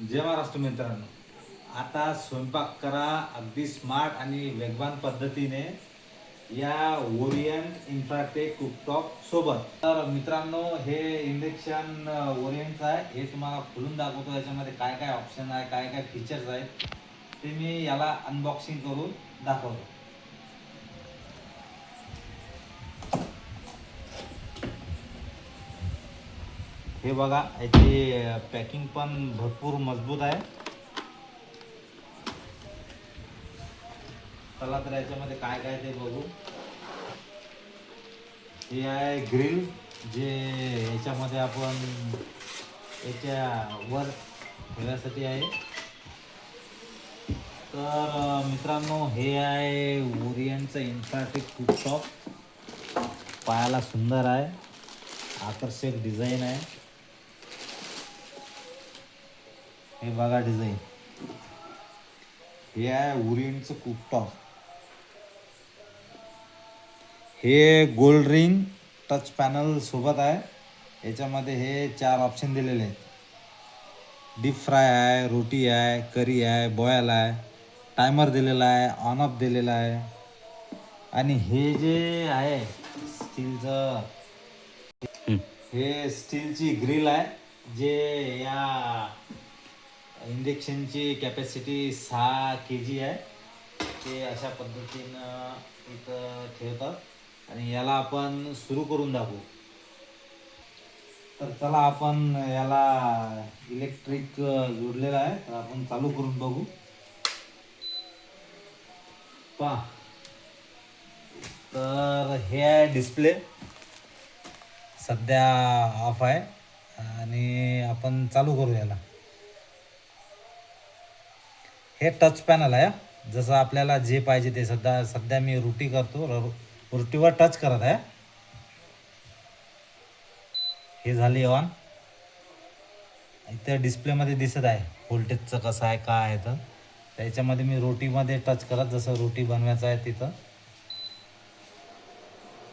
जय महाराष्ट्र मित्रांनो. आता स्वयंपाक करा अगदी स्मार्ट आणि वेगवान पद्धतीने या ओरियंट इन्फ्राटेक कुकटॉप सोबत. तर मित्रांनो हे इंडक्शन ओरियंटचं आहे. हे तुम्हाला खुलून दाखवतो याच्यामध्ये काय काय ऑप्शन आहे काय काय फीचर्स आहेत. ते मी याला अनबॉक्सिंग करून दाखवतो. हे बघा याची पॅकिंग पण भरपूर मजबूत आहे. चला तर याच्यामध्ये काय काय ते बघू. हे आहे ग्रिल जे याच्यामध्ये आपण याच्या वर ठेवण्यासाठी आहे. तर मित्रांनो हे आहे ओरियनचं इन्फ्राटेक कुकटॉप पायाला सुंदर आहे. आकर्षक डिझाईन आहे. हे बघा डिझाईन हे आहे ओरियनचं कुकटॉप हे गोल्ड रिंग टच पॅनल सोबत आहे. याच्यामध्ये हे चार ऑप्शन दिलेले आहेत. डीप फ्राय आहे रोटी आहे करी आहे बॉयल आहे. टायमर दिलेला आहे ऑन ऑफ दिलेला आहे. आणि हे जे आहे स्टीलचं हे स्टीलची ग्रिल आहे जे या इंजेक्शनची कॅपॅसिटी सहा के जी आहे. ते अशा पद्धतीनं इथं ठेवतात. आणि याला आपण सुरू करून दाखवू. तर चला आपण याला इलेक्ट्रिक जोडलेला आहे. तर आपण चालू करून बघू. पहा. तर हे आहे डिस्प्ले सध्या ऑफ आहे. आणि आपण चालू करू याला. हे टच पॅनल आहे जसं आपल्याला जे पाहिजे ते सध्या सध्या मी रुटी करतो र- रुटीवर टच करत आहे. हे झाली ऑन इथे डिस्प्लेमध्ये दिसत आहे व्होल्टेजचं कसं आहे काय आहे तर. त्याच्यामध्ये मी रोटीमध्ये टच करत जसं रोटी बनवायचं आहे तिथं.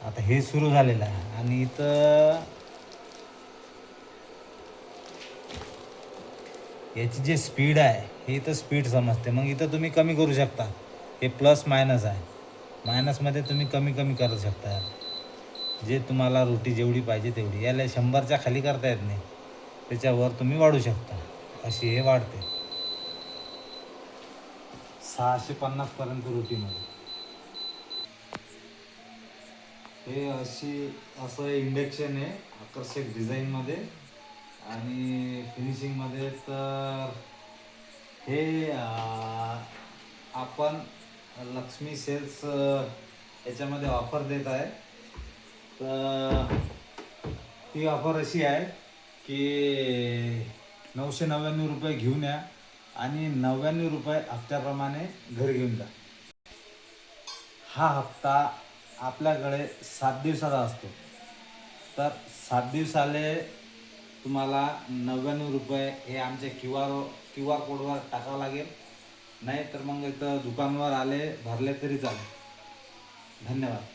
आता हे सुरू झालेलं आहे. आणि इथं याची जे स्पीड आहे हे इथं स्पीड समजते. मग इथं तुम्ही कमी करू शकता. हे प्लस मायनस आहे. मायनसमध्ये तुम्ही कमी कमी करू शकता. जे तुम्हाला रोटी जेवढी पाहिजे तेवढी. याला शंभरच्या खाली करता येत नाही. त्याच्यावर तुम्ही वाढू शकता. अशी हे वाढते. सहाशे पन्नासपर्यंत रोटीमध्ये हे अशी असं इंडक्शन आहे. आकर्षक डिझाईनमध्ये आणि फिनिशिंगमध्ये तर हे आपण लक्ष्मी सेल्स याच्यामध्ये ऑफर देत आहे. तर ती ऑफर अशी आहे की नऊशे नव्याण्णव रुपये घेऊन या आणि नव्याण्णव रुपये हप्त्याप्रमाणे घरी घेऊन जा. हा हप्ता आपल्याकडे सात दिवसाचा असतो. तर सात दिवसाले तुम्हाला नव्याण्णव रुपये हे आमच्या क्यू आर क्यू आर कोडवर टाकावं लागेल. नाही तर मग इथं दुकानवर आले भरले तरी चालेल. धन्यवाद.